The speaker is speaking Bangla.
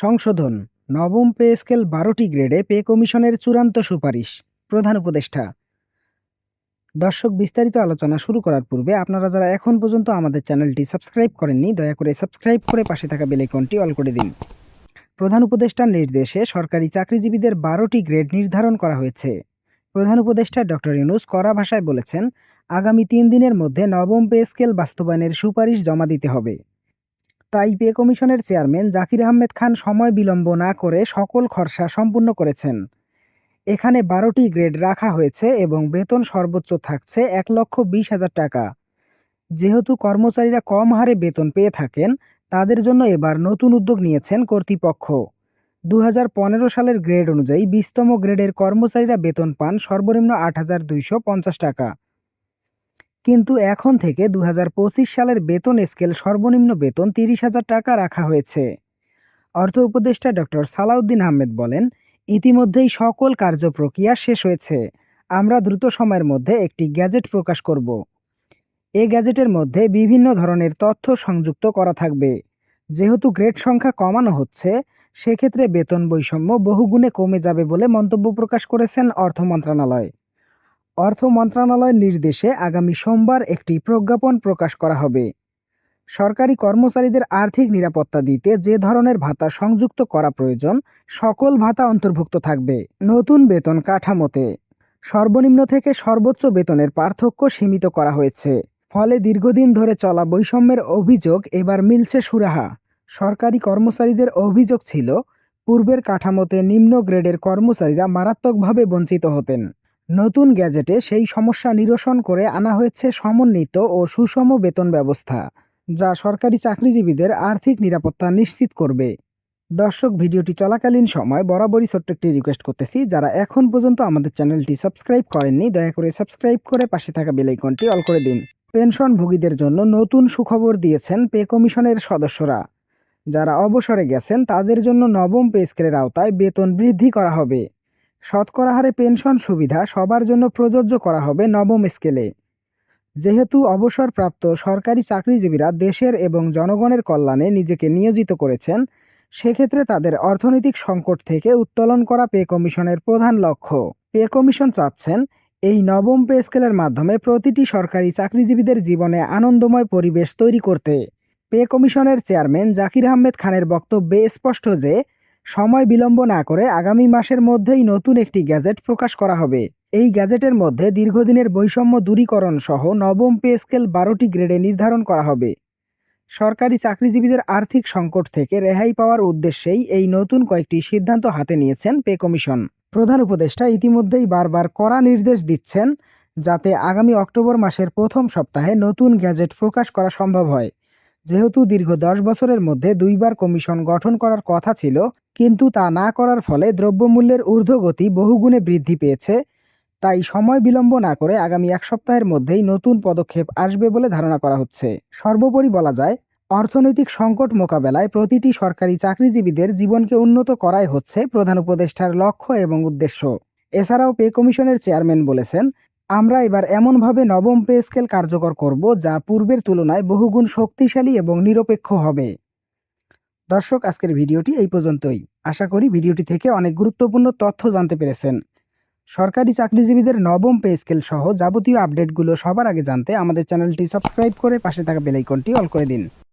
সংশোধন। নবম পে স্কেল বারোটি গ্রেডে পে কমিশনের চূড়ান্ত সুপারিশ। প্রধান উপদেষ্টা। দর্শক, বিস্তারিত আলোচনা শুরু করার পূর্বে আপনারা যারা এখন পর্যন্ত আমাদের চ্যানেলটি সাবস্ক্রাইব করেননি, দয়া করে সাবস্ক্রাইব করে পাশে থাকা বেলাইকনটি অল করে দিন। প্রধান উপদেষ্টার নির্দেশে সরকারি চাকরিজীবীদের বারোটি গ্রেড নির্ধারণ করা হয়েছে। প্রধান উপদেষ্টা ডক্টর ইউনুস কড়া ভাষায় বলেছেন, আগামী তিন দিনের মধ্যে নবম পে স্কেল বাস্তবায়নের সুপারিশ জমা দিতে হবে। তাই পে কমিশনের চেয়ারম্যান জাকির আহমেদ খান সময় বিলম্ব না করে সকল খরচা সম্পূর্ণ করেছেন। এখানে বারোটি গ্রেড রাখা হয়েছে এবং বেতন সর্বোচ্চ থাকছে এক লক্ষ বিশ হাজার টাকা। যেহেতু কর্মচারীরা কম হারে বেতন পেয়ে থাকেন, তাদের জন্য এবার নতুন উদ্যোগ নিয়েছেন কর্তৃপক্ষ। দু হাজার পনেরো সালের গ্রেড অনুযায়ী বিশতম গ্রেডের কর্মচারীরা বেতন পান সর্বনিম্ন আট হাজার দুইশো পঞ্চাশ টাকা। কিন্তু এখন থেকে দু হাজার পঁচিশ সালের বেতন স্কেল সর্বনিম্ন বেতন তিরিশ হাজার টাকা রাখা হয়েছে। অর্থ উপদেষ্টা ডক্টর সালাউদ্দিন আহমেদ বলেন, ইতিমধ্যেই সকল কার্যপ্রক্রিয়া শেষ হয়েছে। আমরা দ্রুত সময়ের মধ্যে একটি গ্যাজেট প্রকাশ করব। এ গ্যাজেটের মধ্যে বিভিন্ন ধরনের তথ্য সংযুক্ত করা থাকবে। যেহেতু গ্রেড সংখ্যা কমানো হচ্ছে, সেক্ষেত্রে বেতন বৈষম্য বহুগুণে কমে যাবে বলে মন্তব্য প্রকাশ করেছেন অর্থ মন্ত্রণালয়। অর্থ মন্ত্রণালয়ের নির্দেশে আগামী সোমবার একটি প্রজ্ঞাপন প্রকাশ করা হবে। সরকারি কর্মচারীদের আর্থিক নিরাপত্তা দিতে যে ধরনের ভাতা সংযুক্ত করা প্রয়োজন, সকল ভাতা অন্তর্ভুক্ত থাকবে নতুন বেতন কাঠামোতে। সর্বনিম্ন থেকে সর্বোচ্চ বেতনের পার্থক্য সীমিত করা হয়েছে। ফলে দীর্ঘদিন ধরে চলা বৈষম্যের অভিযোগ এবার মিলছে সুরাহা। সরকারি কর্মচারীদের অভিযোগ ছিল, পূর্বের কাঠামোতে নিম্ন গ্রেডের কর্মচারীরা মারাত্মকভাবে বঞ্চিত হতেন। নতুন গ্যাজেটে সেই সমস্যা নিরসন করে আনা হয়েছে সমন্বিত ও সুষম বেতন ব্যবস্থা, যা সরকারি চাকরিজীবীদের আর্থিক নিরাপত্তা নিশ্চিত করবে। দর্শক, ভিডিওটি চলাকালীন সময় বরাবরই ছোট্ট একটি রিকোয়েস্ট করতেছি, যারা এখন পর্যন্ত আমাদের চ্যানেলটি সাবস্ক্রাইব করেননি, দয়া করে সাবস্ক্রাইব করে পাশে থাকা বেলাইকনটি অল করে দিন। পেনশনভোগীদের জন্য নতুন সুখবর দিয়েছেন পে কমিশনের সদস্যরা। যারা অবসরে গেছেন, তাদের জন্য নবম পে স্কেলের আওতায় বেতন বৃদ্ধি করা হবে। শতকরা হারে পেনশন সুবিধা সবার জন্য প্রযোজ্য করা হবে নবম স্কেলে। যেহেতু অবসরপ্রাপ্ত সরকারি চাকরিজীবীরা দেশের এবং জনগণের কল্যাণে নিজেকে নিয়োজিত করেছেন, সেক্ষেত্রে তাদের অর্থনৈতিক সংকট থেকে উত্তোলন করা পে কমিশনের প্রধান লক্ষ্য। পে কমিশন চাচ্ছেন এই নবম পে স্কেলের মাধ্যমে প্রতিটি সরকারি চাকরিজীবীদের জীবনে আনন্দময় পরিবেশ তৈরি করতে। পে কমিশনের চেয়ারম্যান জাকির আহমেদ খানের বক্তব্যে স্পষ্ট যে সময় বিলম্ব না করে আগামী মাসের মধ্যেই নতুন একটি গ্যাজেট প্রকাশ করা হবে। এই গ্যাজেটের মধ্যে দীর্ঘদিনের বৈষম্য দূরীকরণ সহ নবম পে স্কেল বারোটি গ্রেডে নির্ধারণ করা হবে। সরকারি চাকরিজীবীদের আর্থিক সংকট থেকে রেহাই পাওয়ার উদ্দেশ্যেই এই নতুন কয়েকটি সিদ্ধান্ত হাতে নিয়েছেন পে কমিশন। প্রধান উপদেষ্টা ইতিমধ্যেই বারবার কড়া নির্দেশ দিচ্ছেন, যাতে আগামী অক্টোবর মাসের প্রথম সপ্তাহে নতুন গ্যাজেট প্রকাশ করা সম্ভব হয়। যেহেতু দীর্ঘ দশ বছরের মধ্যে দুইবার কমিশন গঠন করার কথা ছিল, কিন্তু তা না করার ফলে দ্রব্যমূল্যের ঊর্ধ্বগতি বহুগুণে বৃদ্ধি পেয়েছে। তাই সময় বিলম্ব না করে আগামী এক সপ্তাহের মধ্যেই নতুন পদক্ষেপ আসবে বলে ধারণা করা হচ্ছে। সর্বোপরি বলা যায়, অর্থনৈতিক সংকট মোকাবেলায় প্রতিটি সরকারি চাকরিজীবীদের জীবনকে উন্নত করাই হচ্ছে প্রধান উপদেষ্টার লক্ষ্য এবং উদ্দেশ্য। এছাড়াও পে কমিশনের চেয়ারম্যান বলেছেন আমরা এবার এমনভাবে নবম পে স্কেল কার্যকর করব যা পূর্বের তুলনায় বহুগুণ শক্তিশালী এবং নিরপেক্ষ হবে। দর্শক, আজকের ভিডিওটি এই পর্যন্তই। আশা করি ভিডিওটি থেকে অনেক গুরুত্বপূর্ণ তথ্য জানতে পেরেছেন। সরকারি চাকরিজীবীদের নবম পে স্কেল সহ যাবতীয় আপডেটগুলো সবার আগে জানতে আমাদের চ্যানেলটি সাবস্ক্রাইব করে পাশে থাকা বেলাইকনটি অল করে দিন।